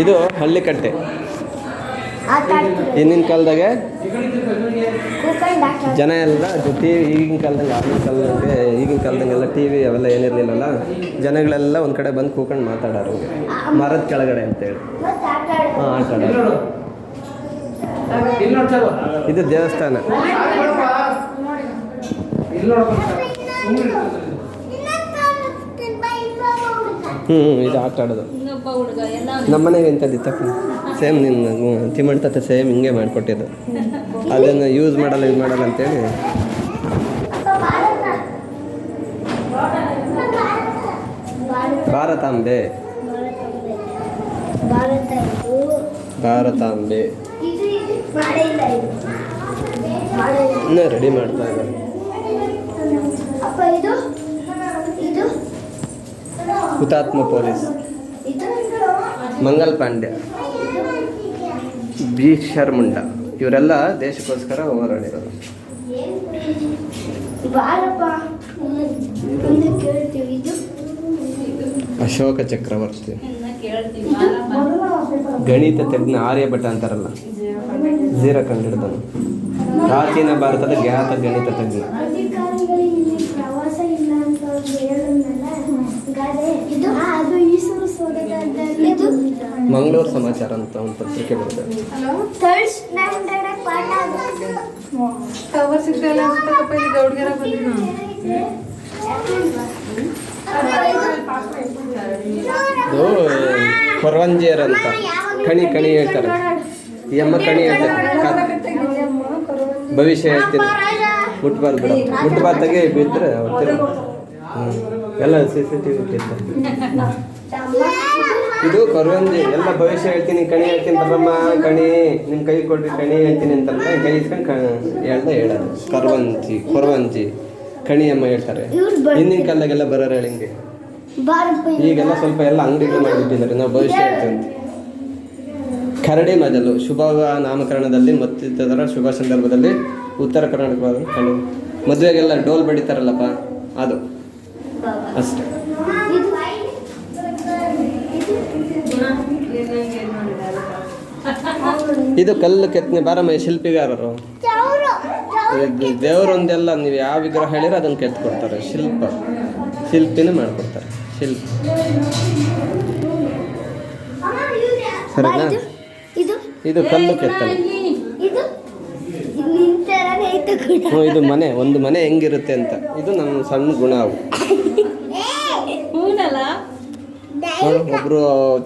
ಇದು ಹಳ್ಳಿ ಕಟ್ಟೆ ಹಿಂದಿನ ಕಾಲದಾಗೆ ಜನ ಎಲ್ಲ ಟಿ ವಿ ಈಗಿನ ಕಾಲದಂಗೆ ಆಗಿನ ಕಾಲದಂಗೆ ಈಗಿನ ಕಾಲದಂಗೆಲ್ಲ ಟಿ ವಿ ಅವೆಲ್ಲ ಏನಿರಲಿಲ್ಲಲ್ಲ ಜನಗಳೆಲ್ಲ ಒಂದು ಕಡೆ ಬಂದು ಕೂಕೊಂಡು ಮಾತಾಡೋರು. ಮರದ ಕೆಳಗಡೆ ಅಂತೇಳಿ ಹಾಂ ಆಟ ಆಡೋರು ಇದು ದೇವಸ್ಥಾನ. ಹ್ಞೂ ಇದು ಆಟ ಆಡೋದು. ನಮ್ಮ ಮನೆಗೆ ಇಂಥದ್ದಿತ್ತಪ್ಪ ಸೇಮ್ ನಿನ್ನ ತಿಮ್ಮಣ್ಣ ತಾತ ಸೇಮ್ ಹಿಂಗೆ ಮಾಡಿಕೊಟ್ಟಿದ್ದು. ಅದನ್ನು ಯೂಸ್ ಮಾಡಲ್ಲ, ಇದು ಮಾಡಲ್ಲ ಅಂತೇಳಿ. ಭಾರತಾಂಬೆ. ಭಾರತಾಂಬೆ. ಇನ್ನೂ ರೆಡಿ ಮಾಡ್ತಾ ಇದ್ದಾರೆ. ಹುತಾತ್ಮ ಪೊಲೀಸ್. ಮಂಗಲ್ ಪಾಂಡ್ಯ. ಬಿ. ಶರ್ಮುಂಡ. ಇವರೆಲ್ಲ ದೇಶಕ್ಕೋಸ್ಕರ ಹೋರಾಡಿರೋದು ಅಶೋಕ ಚಕ್ರವರ್ತಿ. ಗಣಿತ ತಜ್ಞ ಆರ್ಯಭಟ ಅಂತಾರಲ್ಲ. ಜೀರ ಕಂಡಿಡ್ದನು ಪ್ರಾಚೀನ ಭಾರತದ ಜ್ಞಾತ ಗಣಿತ ತಜ್ಞ ಅಧಿಕಾರಿಗಳಿಗೆ ಇಲ್ಲಿ ಪ್ರವಾಸ ಇಲ್ಲ ಅಂತ ಅವ್ರು ಹೇಳಿದ್ನಲ್ಲ ಗಾದೆ ಇದು ಅದು ಈಸೂರು ಸೋದರದಲ್ಲಿ ಇದು ಮಂಗಳೂರು ಸಮಾಚಾರ ಅಂತ ಒಂದು ಪತ್ರಿಕೆ ಬರುತ್ತೆ. ಕವರ್ ಸಿಗ್ತಾಯಿಲ್ಲ ಅನ್ಸ್ತಕ್ಕಪ್ಪ ಇಲ್ಲಿ ಗೌಡ್ಗೆರ ಬಂದಿದ್ದು. ಇದು ಕೊರವಂಜಿಯರ್ ಅಂತ. ಕಣಿ ಕಣಿ ಹೇಳ್ತಾರೆ. ಈ ಅಮ್ಮ ಕಣಿ ಹೇಳ್ತಾರೆ. ಭವಿಷ್ಯ ಹೇಳ್ತೀನಿ. ಮುಟ್ಬಾರ್ದು ಬಿಡ ಮುಟ್ಬಾರ್ದಾಗೆ ಬಿದ್ದರೆ ಅವ್ರು ಹ್ಞೂ ಎಲ್ಲ ಸಿ ಸಿ ಟಿ ವಿ ಇದು ಕೊರವಂಜಿ ಎಲ್ಲ ಭವಿಷ್ಯ ಹೇಳ್ತೀನಿ ಕಣಿ ಹೇಳ್ತೀನಿ ಬರಮ್ಮ ಕಣಿ ನಿಮ್ಮ ಕೈ ಕೊಡ್ರಿ ಕಣಿ ಹೇಳ್ತೀನಿ ಅಂತಲ್ಲ ಕೈ ಇಟ್ಕೊಂಡು ಕಣ ಹೇಳ್ದ ಹೇಳೋದು. ಕರ್ವಂಜಿ ಕೊರವಂಜಿ ಕಣಿ ಅಮ್ಮ ಹೇಳ್ತಾರೆ. ಹಿಂದಿನ ಕಾಲದಾಗೆಲ್ಲ ಬರೋರು ಹೇಳಿ ಹಿಂಗೆ. ಬಾರಪ್ಪ ಈಗೆಲ್ಲ ಸ್ವಲ್ಪ ಎಲ್ಲ ಅಂಗಡಿಗಳು ಮಾಡಿಬಿಟ್ಟಿದ್ದಾರೆ. ನಾವು ಭವಿಷ್ಯ ಹೇಳ್ತೀವಿ ಕರಡಿ ಮಜಲು ಶುಭ ನಾಮಕರಣದಲ್ಲಿ ಮತ್ತಿತರ ಶುಭ ಸಂದರ್ಭದಲ್ಲಿ ಉತ್ತರ ಕರ್ನಾಟಕ ಮದುವೆಗೆಲ್ಲ ಡೋಲ್ ಬಡಿತಾರಲ್ಲಪ್ಪ ಅದು. ಅಷ್ಟೇ. ಇದು ಕಲ್ಲು ಕೆತ್ತನೆ ಬಾರಮ್ಮ ಶಿಲ್ಪಿಗಾರರು. ದೇವರೊಂದೆಲ್ಲ ನೀವು ಯಾವ ವಿಗ್ರಹ ಹೇಳಿದ್ರೆ ಅದನ್ನು ಕೆತ್ಕೊಡ್ತಾರೆ. ಶಿಲ್ಪ. ಶಿಲ್ಪಿನ ಮಾಡ್ಕೊಡ್ತಾರೆ. ಶಿಲ್ಪ. ಸರಿನಾ? ಇದು ಕಲ್ಲು ಕೆತ್ತನೆ. ಇದು ಮನೆ ಒಂದು ಮನೆ ಹೆಂಗಿರುತ್ತೆ ಅಂತ. ಇದು ನನ್ನ ಸಣ್ಣ ಗುಣ ಅವು ಹೂನಲ್ಲ ನೋಡು, ಒಬ್ರು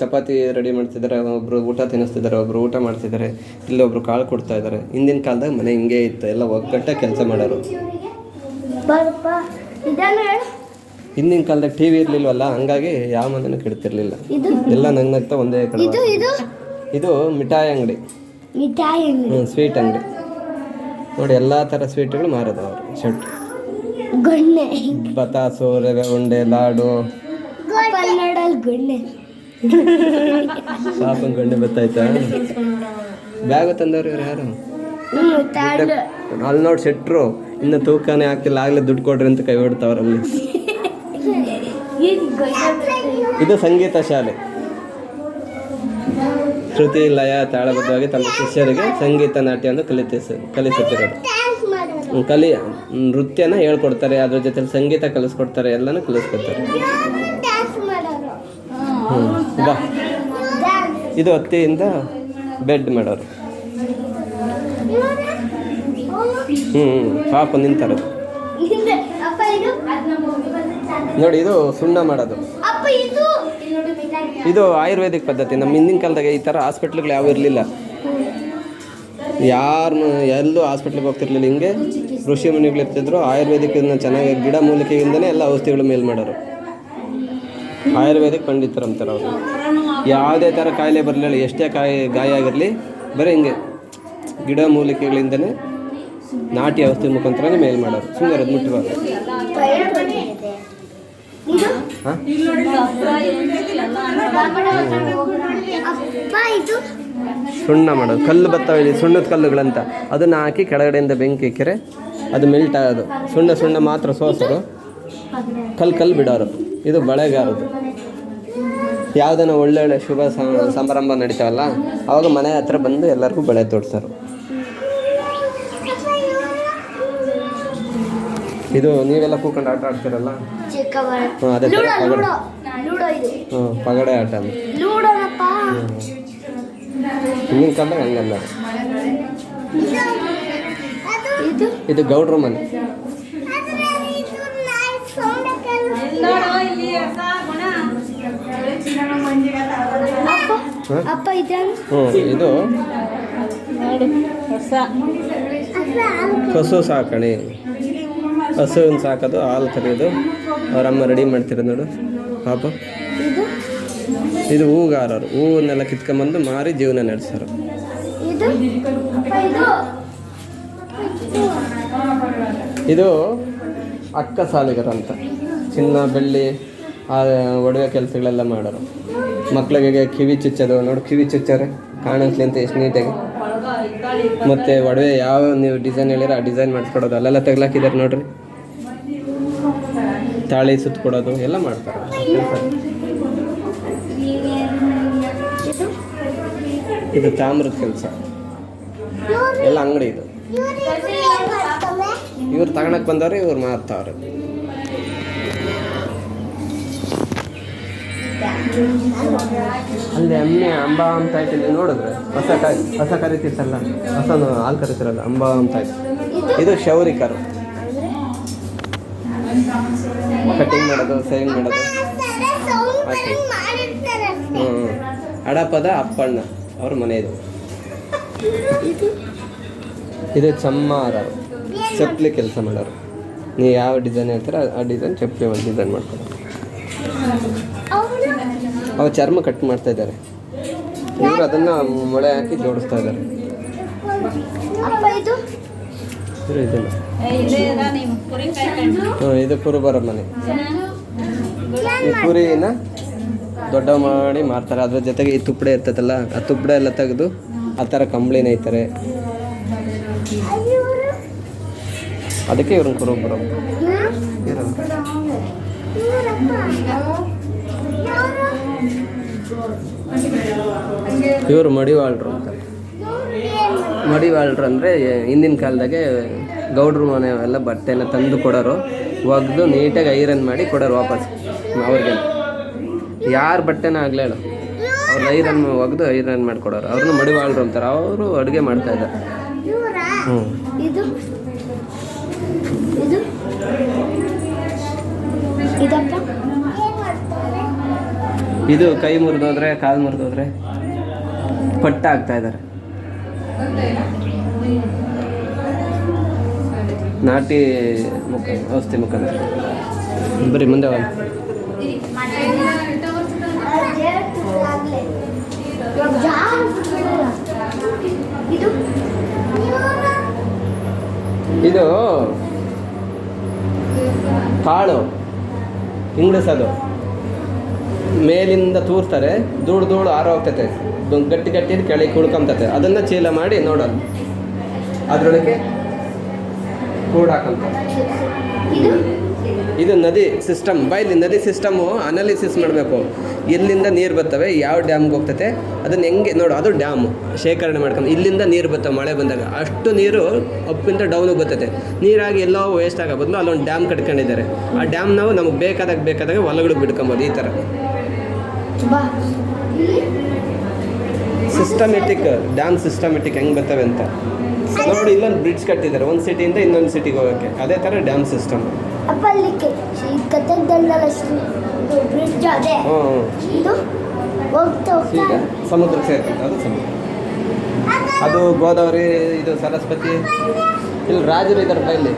ಚಪಾತಿ ರೆಡಿ ಮಾಡ್ತಿದ್ದಾರೆ ಒಬ್ರು ಊಟ ತಿನ್ನಿಸ್ತಿದ್ದಾರೆ ಒಬ್ರು ಊಟ ಮಾಡ್ತಿದ್ದಾರೆ ಇಲ್ಲಿ ಒಬ್ರು ಕಾಳು ಕೊಡ್ತಾ ಇದ್ದಾರೆ ಹಿಂದಿನ ಕಾಲದಾಗ ಮನೆ ಹಿಂಗೆ ಇತ್ತು ಎಲ್ಲ ಒಗ್ಗಟ್ಟ ಕೆಲಸ ಮಾಡೋರು. ಹಿಂದಿನ ಕಾಲದಾಗ ಟಿ ವಿ ಇರಲಿಲ್ವಲ್ಲ ಹಂಗಾಗಿ ಯಾವ ಮನೇನು ಕೆಡ್ತಿರ್ಲಿಲ್ಲ. ಎಲ್ಲ ನಂಗೆ ನಗ್ತಾ ಒಂದೇ ಕಡೆ ಇದು ಮಿಠಾಯಿ ಅಂಗಡಿ. ಹ್ಞೂ ಸ್ವೀಟ್ ಅಂಗಡಿ. ನೋಡಿ ಎಲ್ಲ ಥರ ಸ್ವೀಟ್ಗಳು ಮಾರೋದು ಅವರು ಗೊಣ್ಣೆ. ಬತಾಸು ರವೆ ಉಂಡೆ ಲಾಡು. ಕನ್ನಡಲ್ಲಿ ಗೊಣ್ಣೆ ಪಾಪನ್ ಗಂಡೆ ಬತ್ತಾಯ್ತಾ? ಬ್ಯಾಗ್ ತಂದವ್ರು ಇವ್ರು ಯಾರು? ಅಲ್ಲಿ ನೋಡಿ ಸೆಟ್ರು ಇನ್ನು ತೂಕನೇ ಹಾಕಿಲ್ಲ ಆಗ್ಲೇ ದುಡ್ಡು ಕೊಡ್ರಿ ಅಂತ ಕೈ ಹೊಡ್ತಾವ್ರ ಅಲ್ಲಿ. ಈಗ ಗೊಣ್ಣೆ ಇದು ಸಂಗೀತ ಶಾಲೆ. ಶ್ರುತಿ ಲಯ ತಾಳಬದ್ಧವಾಗಿ ತಮ್ಮ ಶಿಷ್ಯರಿಗೆ ಸಂಗೀತ ನಾಟ್ಯವನ್ನು ಕಲಿತಿಸ ಕಲಿಸುತ್ತಿರೋದು ಕಲಿ ನೃತ್ಯನ ಹೇಳ್ಕೊಡ್ತಾರೆ ಅದ್ರ ಜೊತೆ ಸಂಗೀತ ಕಲಿಸ್ಕೊಡ್ತಾರೆ ಎಲ್ಲನೂ ಕಲಿಸ್ಕೊಡ್ತಾರೆ. ಹ್ಞೂ ಬಾ. ಇದು ಹತ್ತಿಯಿಂದ ಬೆಡ್ ಮಾಡೋರು. ಹ್ಞೂ ಪಾಪ ನಿಂತಾರೆ. ನೋಡಿ, ಇದು ಸುಣ್ಣ ಮಾಡೋದು. ಇದು ಆಯುರ್ವೇದಿಕ್ ಪದ್ಧತಿ. ನಮ್ಮ ಹಿಂದಿನ ಕಾಲದಾಗ ಈ ಥರ ಹಾಸ್ಪಿಟ್ಲ್ಗಳು ಯಾವ ಇರಲಿಲ್ಲ. ಯಾರು ಎಲ್ಲೂ ಹಾಸ್ಪಿಟ್ಲಿಗೆ ಹೋಗ್ತಿರ್ಲಿಲ್ಲ. ಹಿಂಗೆ ಋಷಿ ಮುನಿಗಳು ಇರ್ತಿದ್ರು ಆಯುರ್ವೇದಿಕ್ ಚೆನ್ನಾಗಿ ಗಿಡ ಮೂಲಿಕೆಯಿಂದನೇ ಎಲ್ಲ ಔಷಧಿಗಳು ಮೇಲ್ ಮಾಡೋರು. ಆಯುರ್ವೇದಿಕ್ ಪಂಡಿತರು ಅಂತಾರೆ ಅವರು. ಯಾವುದೇ ಥರ ಕಾಯಿಲೆ ಬರಲಿಲ್ಲ ಎಷ್ಟೇ ಕಾಯಿ ಗಾಯ ಆಗಿರಲಿ, ಬರೀ ಹಿಂಗೆ ಗಿಡ ಮೂಲಿಕೆಗಳಿಂದನೇ ನಾಟಿ ಔಷಧಿ ಮುಖಾಂತರನೇ ಮೇಲ್ ಮಾಡೋರು ಸುಮ್ಮನೆ ಅದು ಇದು ಸುಣ್ಣ ಮಾಡೋದು. ಕಲ್ಲು ಬತ್ತಾವ ಇಲ್ಲಿ ಸುಣ್ಣದ ಕಲ್ಲುಗಳಂತ. ಅದನ್ನು ಹಾಕಿ ಕೆಳಗಡೆಯಿಂದ ಬೆಂಕಿ ಇಕ್ಕರೆ ಅದು ಮೆಲ್ಟ್ ಆಗೋದು. ಸುಣ್ಣ ಸುಣ್ಣ ಮಾತ್ರ ಸೋಸರು ಕಲ್ಲು ಕಲ್ಲು ಬಿಡೋರು. ಇದು ಬಳೆಗಾರದು ಯಾವುದನ್ನ ಒಳ್ಳೊಳ್ಳೆ ಶುಭ ಸಂಭ್ರಮ ಸಮಾರಂಭ ನಡೀತಾವಲ್ಲ ಅವಾಗ ಮನೆ ಹತ್ರ ಬಂದು ಎಲ್ಲರಿಗೂ ಬಳೆ ತೋಡ್ತಾರೆ ಇದು ನೀವೆಲ್ಲ ಕೂಕೊಂಡು ಆಟ ಆಡ್ತೀರಲ್ಲ? ಅದೇ ಪಗಡೆ. ಹ್ಞೂ ಪಗಡೆ ಆಟ ಅಲ್ಲ ಹಿಂದಿನ ಕಾಲದಾಗ ಹಂಗಲ್ಲ. ಇದು ಗೌಡ್ರ ಮನೆ. ಅಪ್ಪ ಹ್ಞೂ ಇದು ಹೊಸ ಸಾಕಣೆ. ಹಸುವಿನ ಸಾಕೋದು ಹಾಲು ಕರೆಯೋದು. ಅವರಮ್ಮ ರೆಡಿ ಮಾಡ್ತಿರೋದು ನೋಡು. ಪಾಪ. ಇದು? ಹೂಗಾರರು. ಹೂವನ್ನೆಲ್ಲ ಕಿತ್ಕೊಂಬಂದು ಮಾರಿ ಜೀವನ ನಡೆಸೋರು ಇದು ಅಕ್ಕ ಸಾಲಿಗರು ಅಂತ. ಚಿನ್ನ ಬೆಳ್ಳಿ ಒಡವೆ ಕೆಲಸಗಳೆಲ್ಲ ಮಾಡೋರು. ಮಕ್ಳಿಗೆ ಕಿವಿ ಚುಚ್ಚೋದು, ನೋಡಿ ಕಿವಿ ಚುಚ್ಚಾರೆ, ಕಾಣಿಸ್ಲಿ ಅಂತ ಎಷ್ಟು ನೀಟಾಗಿ. ಮತ್ತು ಒಡವೆ ಯಾವ ನೀವು ಡಿಸೈನ್ ಹೇಳಿರೋ ಆ ಡಿಸೈನ್ ಮಾಡಿಸ್ಕೊಡೋದು, ಅಲ್ಲೆಲ್ಲ ತೆಗ್ಲಾಕಿದ್ದಾರೆ ನೋಡ್ರಿ. ತಾಳಿ ಸುತ್ತಕೊಡೋದು ಎಲ್ಲ ಮಾಡ್ತಾರೆ. ಇದು ಇದು ತಾಮ್ರದ ಕೆಲಸ. ಎಲ್ಲ ಅಂಗಡಿ ಇದು. ಇವ್ರು ತಗೊಳಕ್ ಬಂದವ್ರೆ, ಇವ್ರು ಮಾರ್ತಾವ್ರೆ. ಅಲ್ಲಿ ಅಮ್ಮೆ ಅಂಬ ಅಂತ ಆಯ್ತು ಇಲ್ಲಿ ನೋಡಿದ್ರೆ? ಹೊಸ ಕಾಯಿ ಹೊಸ ಕರಿತಿತ್ತಲ್ಲ ಹೊಸ ಹಾಲು ಕರಿತಿರಲ್ಲ ಅಂಬ ಅಂತ ಆಯ್ತು ಇದು ಶೌರಿಕರು ಕಟಿಂಗ್ ಮಾಡೋದು ಸೇವಿಂಗ್ ಮಾಡೋದು. ಹ್ಞೂ ಅಡಪದ ಅಪ್ಪಣ್ಣ, ಅವ್ರ ಮನೆ ಇದು ಇದು ಚಮ್ಮಾರರು ಚಪ್ಪಲಿ ಕೆಲಸ ಮಾಡೋರು. ನೀವು ಯಾವ ಡಿಸೈನ್ ಹೇಳ್ತೀರ, ಆ ಡಿಸೈನ್ ಚಪ್ಪಲಿ ಒಂದು ಡಿಸೈನ್ ಮಾಡ್ತಾರೆ ಅವ ಚರ್ಮ ಕಟ್ ಮಾಡ್ತಾ ಇದ್ದಾರೆ. ಇವರು ಅದನ್ನು ಮೊಳೆ ಹಾಕಿ ಜೋಡಿಸ್ತಾ ಇದ್ದಾರೆ. ಇದು? ಕುರುಬರ ಮನೆ. ಈ ಕುರಿನ ದೊಡ್ಡ ಮಾಡಿ ಮಾರ್ತಾರೆ. ಅದ್ರ ಜೊತೆಗೆ ಈ ತುಪ್ಪಡೆ ಇರ್ತೈತಲ್ಲ ಆ ತುಪ್ಪಡೆ ಎಲ್ಲ ತೆಗೆದು ಆ ಥರ ಕಂಬಳಿ ನೇಯ್ತಾರೆ. ಅದಕ್ಕೆ ಇವ್ರನ್ನ ಕುರುಬರ ಇವರು ಮಡಿವಾಳ್ರು. ಅಂತ ಮಡಿವಾಳ್ರು ಅಂದರೆ ಹಿಂದಿನ ಕಾಲದಾಗೆ ಗೌಡ್ರ ಮನೆ ಎಲ್ಲ ಬಟ್ಟೆನ ತಂದು ಕೊಡೋರು. ಒಗೆದು ನೀಟಾಗಿ ಐರನ್ ಮಾಡಿ ಕೊಡೋರು ವಾಪಸ್ ಅವ್ರಿಗೆ. ಯಾರು ಬಟ್ಟೆನ ಆಗಲೇ ಇಲ್ಲ ಅವ್ರು ಐರನ್ ಒಗೆದು ಐರನ್ ಮಾಡಿ ಕೊಡೋರು. ಅವ್ರನ್ನ ಮಡಿವಾಳ್ರು ಅಂತಾರೆ. ಅವರು ಅಡುಗೆ ಮಾಡ್ತಾ ಇದ್ದಾರೆ. ಹ್ಞೂ ಇದು. ಇದು. ಇದಪ್ಪ. ಇದು ಕೈ ಮುರಿದೋದ್ರೆ ಕಾಲು ಮುರಿದೋದ್ರೆ ಪಟ್ಟ ಆಗ್ತಾ ಇದ್ದಾರೆ. ನಾಟಿ ಮುಖ ಔಷಧಿ ಮುಖ ಬರೀ ಮುಂದೆ ಇದು? ಇದು ಕಾಳು ಇಂಗ್ಳಿಸೋದು ಮೇಲಿಂದ ತೂರ್ತಾರೆ ಧೂಳು ಧೂಳು ಆರ ಹೋಗ್ತೈತೆ. ಗಟ್ಟಿ ಗಟ್ಟಿ ಕೆಳಗೆ ಕುಳ್ಕೊಂತತೆ ಅದನ್ನು ಚೀಲ ಮಾಡಿ ನೋಡೋದು ಅದರೊಳಗೆ ಕೂಡ ಹಾಕಂತ. ಇದು? ನದಿ ಸಿಸ್ಟಮ್. ಬೈಲಿ ನದಿ ಸಿಸ್ಟಮು ಅನಾಲಿಸಿಸ್ ಮಾಡಬೇಕು. ಎಲ್ಲಿಂದ ನೀರು ಬರ್ತವೆ ಯಾವ ಡ್ಯಾಮ್ಗೆ ಹೋಗ್ತೈತೆ ಅದನ್ನು ಹೆಂಗೆ ನೋಡು. ಅದು ಡ್ಯಾಮ್. ಶೇಖರಣೆ ಮಾಡ್ಕೊಂಡು. ಇಲ್ಲಿಂದ ನೀರು ಬರ್ತವೆ ಮಳೆ ಬಂದಾಗ. ಅಷ್ಟು ನೀರು ಅಪ್ಪಿಂದ ಡೌನಿಗೆ ಬರ್ತೈತೆ ನೀರಾಗಿ ಎಲ್ಲೋ ವೇಸ್ಟ್ ಆಗೋ ಬದಲು ಅಲ್ಲೊಂದು ಡ್ಯಾಮ್ ಕಟ್ಕೊಂಡಿದ್ದಾರೆ. ಆ ಡ್ಯಾಮ್ ನಾವು ನಮಗೆ ಬೇಕಾದಾಗ ಬೇಕಾದಾಗ ಹೊಲಗಳಿಗೆ ಬಿಡ್ಕೊಬೋದು ಈ ಥರ. ಸಿಸ್ಟಮೆಟಿಕ್ ಡ್ಯಾಮ್ ಸಿಸ್ಟಮೆಟಿಕ್ ಹೆಂಗೆ ಬರ್ತವೆ ಅಂತ? ನೋಡಿ ಇಲ್ಲೊಂದು ಬ್ರಿಡ್ಜ್ ಕಟ್ಟಿದ್ದಾರೆ. ಒಂದು ಸಿಟಿಯಿಂದ ಇನ್ನೊಂದು ಸಿಟಿಗೆ ಹೋಗೋಕ್ಕೆ. ಅದೇ ಥರ ಡ್ಯಾಮ್ ಸಿಸ್ಟಮ್ ಬ್ರಿಡ್ಜ್ ಅದೇ. ಹ್ಞೂ ಇದು ಹೋಗ್ತಾ ಹೋಗ್ತಾ. ಈಗ ಸಮುದ್ರಕ್ಕೆ ಸೇರ್ತದೆ ಅದು ಸಮುದ್ರ. ಅದು ಗೋದಾವರಿ ಇದು ಸರಸ್ವತಿ. ಇಲ್ಲಿ ರಾಜರು ಇದ್ದಾರೆ ಇಲ್ಲಿ.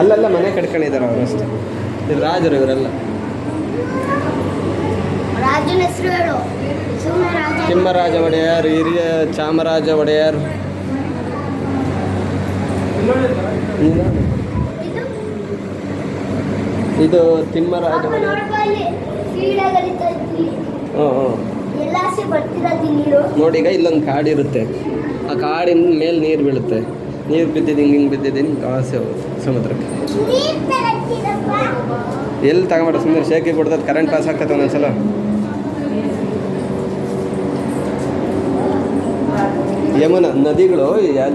ಅಲ್ಲೆಲ್ಲ ಮನೆ ಕಟ್ಕೊಂಡಿದ್ದಾರೆ ಅವರು ಅಷ್ಟೇ. ರಾಜರು ಇವರೆಲ್ಲ. ತಿಮ್ಮರಾಜ ಒಡೆಯರ್ ಹಿರಿಯ ಚಾಮರಾಜ ಒಡೆಯರ್. ಇದು? ತಿಮ್ಮರಾಜ ಒಡೆಯರ್. ಹ್ಞೂ ಹ್ಞೂ ನೋಡಿ ಈಗ ಇಲ್ಲೊಂದು ಕಾಡಿರುತ್ತೆ. ಆ ಕಾಡಿನ ಮೇಲೆ ನೀರು ಬೀಳುತ್ತೆ. ನೀರು ಬಿದ್ದಿದ್ದು ಹಿಂಗೆ ಹಿಂಗೆ ಬಿದ್ದಿದ್ದೀನಿ ಹಿಂಗೆ ಆಸೆ ಹೋಗುತ್ತೆ. ಸಮುದ್ರಕ್ಕೆ. ಎಲ್ಲಿ ತಗೊಂಬಿಡ ಸುಮ್ಮನೆ ಶೇಕಿ ಕೊಡ್ತದೆ ಕರೆಂಟ್ ಪಾಸ್ ಆಗ್ತದೆ ಒಂದೊಂದ್ಸಲ. ಯಮುನಾ ನದಿಗಳು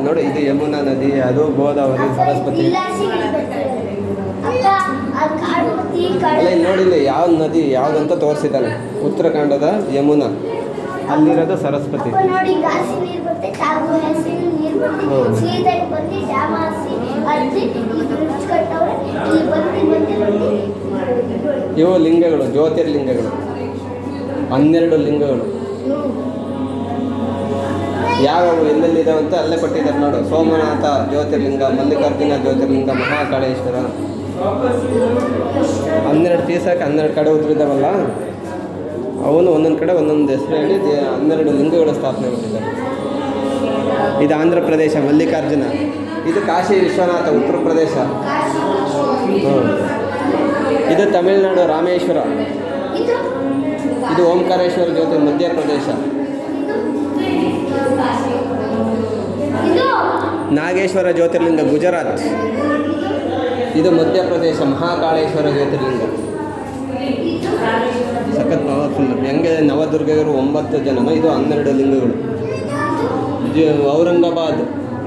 ನೋಡಿ ಇದು ಯಮುನಾ ನದಿ ಅದು ಗೋದಾವರಿ ಸರಸ್ವತಿ. ಅಲ್ಲ ಅದು ಕಾಡು ಈ ಕಾಡು. ಅಲ್ಲ ಇಲ್ಲಿ ನೋಡಿ ಯಾವ ನದಿ ಯಾವುದಂತ ತೋರಿಸಿದ್ದಾನೆ. ಉತ್ತರಾಖಂಡದ ಯಮುನಾ. ಅಲ್ಲಿರೋದು ಸರಸ್ವತಿ. ಅಪ್ಪ ನೋಡಿ ಗಾಸಿ ನೀರು ಬರುತ್ತೆ ತಾವು ಹಸಿ ನೀರು ಹೌದು. ಬರುತ್ತೆ. ಸೀದಾ ಇಲ್ಲಿ ಬಂದು ಡ್ಯಾಮ್ ಹಾಸಿ ಅಲ್ಲಿ ಈ ಬ್ರಿಡ್ಜ್ ಕಟ್ಟವ್ರೆ ಇಲ್ಲಿ ಬಂದು ಬಂದು ಬಂದು. ಇವು ಲಿಂಗಗಳು ಜ್ಯೋತಿರ್ಲಿಂಗಗಳು ಹನ್ನೆರಡು ಲಿಂಗಗಳು. ಯಾವ್ಯಾವ ಎಲ್ಲೆಲ್ಲಿದಾವೆ ಅಂತ ಅಲ್ಲೇ ಕೊಟ್ಟಿದ್ದಾರೆ ನೋಡು. ಸೋಮನಾಥ ಜ್ಯೋತಿರ್ಲಿಂಗ ಮಲ್ಲಿಕಾರ್ಜುನ ಜ್ಯೋತಿರ್ಲಿಂಗ ಮಹಾಕಾಳೇಶ್ವರ. ಹನ್ನೆರಡು ತೀಸಕ್ಕೆ ಹನ್ನೆರಡು ಕಡೆ ಉದ್ರಿದಾವಲ್ಲ ಅವನು ಒಂದೊಂದು ಕಡೆ ಒಂದೊಂದು ಹೆಸರು ಹೇಳಿ ಹನ್ನೆರಡು ಲಿಂಗಗಳ ಸ್ಥಾಪನೆ ಮಾಡಿದ್ದಾರೆ. ಇದು ಆಂಧ್ರ ಪ್ರದೇಶ, ಮಲ್ಲಿಕಾರ್ಜುನ. ಇದು ಕಾಶಿ ವಿಶ್ವನಾಥ, ಉತ್ತರ ಪ್ರದೇಶ. ಇದು ತಮಿಳುನಾಡು ರಾಮೇಶ್ವರ. ಇದು ಓಂಕಾರೇಶ್ವರ ಜ್ಯೋತಿ ಮಧ್ಯಪ್ರದೇಶ ನಾಗೇಶ್ವರ ಜ್ಯೋತಿರ್ಲಿಂಗ ಗುಜರಾತ್. ಇದು ಮಧ್ಯಪ್ರದೇಶ ಮಹಾಕಾಳೇಶ್ವರ ಜ್ಯೋತಿರ್ಲಿಂಗ. ಸಖತ್ ಪವರ್ಫುಲ್ ಹೆಂಗೆ ನವದುರ್ಗರು ಒಂಬತ್ತು ಜನ ಇದು ಹನ್ನೆರಡು ಲಿಂಗಗಳು. ಔರಂಗಾಬಾದ್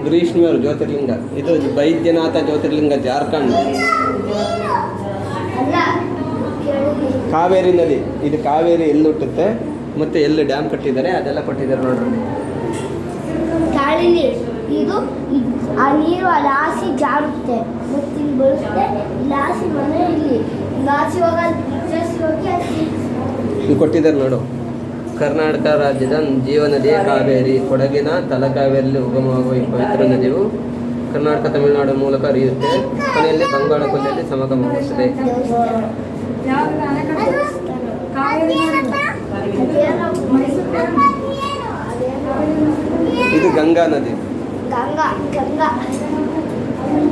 ಗ್ರೀಷ್ಮಿಯವರು ಜ್ಯೋತಿರ್ಲಿಂಗ. ಇದು ಬೈದ್ಯನಾಥ ಜ್ಯೋತಿರ್ಲಿಂಗ, ಜಾರ್ಖಂಡ್. ಕಾವೇರಿ ನದಿ. ಇದು ಕಾವೇರಿ ಎಲ್ಲಿ ಹುಟ್ಟುತ್ತೆ ಮತ್ತು ಎಲ್ಲಿ ಡ್ಯಾಮ್ ಕಟ್ಟಿದ್ದಾರೆ? ಅದೆಲ್ಲ ಕೊಟ್ಟಿದ್ದಾರೆ ನೋಡ್ರಿ. ಇದು ಆ ನೀರು ಅಲ್ಲಿ ಜಾರುತ್ತೆ. ಮತ್ತೆ ಇಲ್ಲಿ ಇಲ್ಲಿ ಇಲ್ಲಿ ಕೊಟ್ಟಿದ್ದಾರೆ ನೋಡು. ಕರ್ನಾಟಕ ರಾಜ್ಯದ ಜೀವ ನದಿಯ ಕಾವೇರಿ, ಕೊಡಗಿನ ತಲಕಾವೇರಿಯಲ್ಲಿ ಉಗಮವಾಗುವ ಈ ಪವಿತ್ರ ನದಿಯು ಕರ್ನಾಟಕ, ತಮಿಳುನಾಡು ಮೂಲಕ ಹರಿಯುತ್ತೆ. ಕೊನೆಯಲ್ಲಿ ಬಂಗಾಳ ಕೊಲ್ಲಿಯಲ್ಲಿ ಸಮಗಮವಾಗುತ್ತದೆ ಇದು ಗಂಗಾ ನದಿ?